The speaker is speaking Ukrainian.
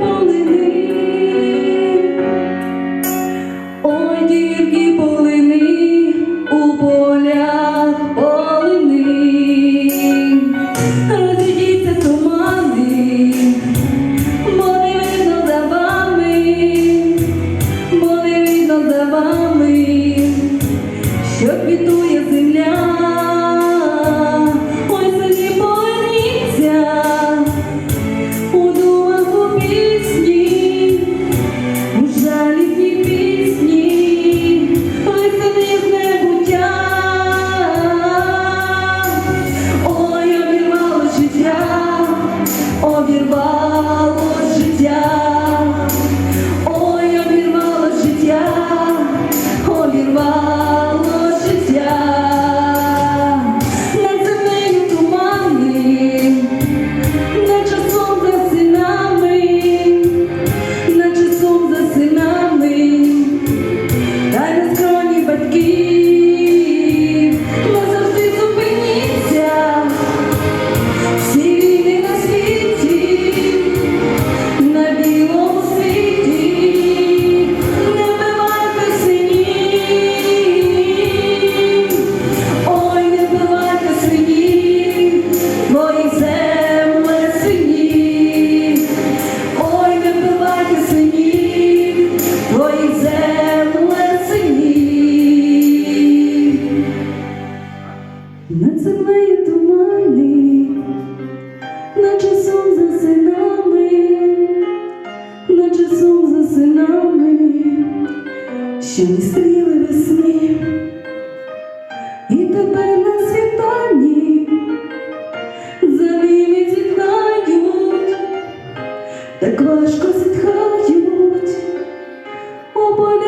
болини. love. ще не весни, і тепер на світанні завіни зітхають, так важко зітхають оболя.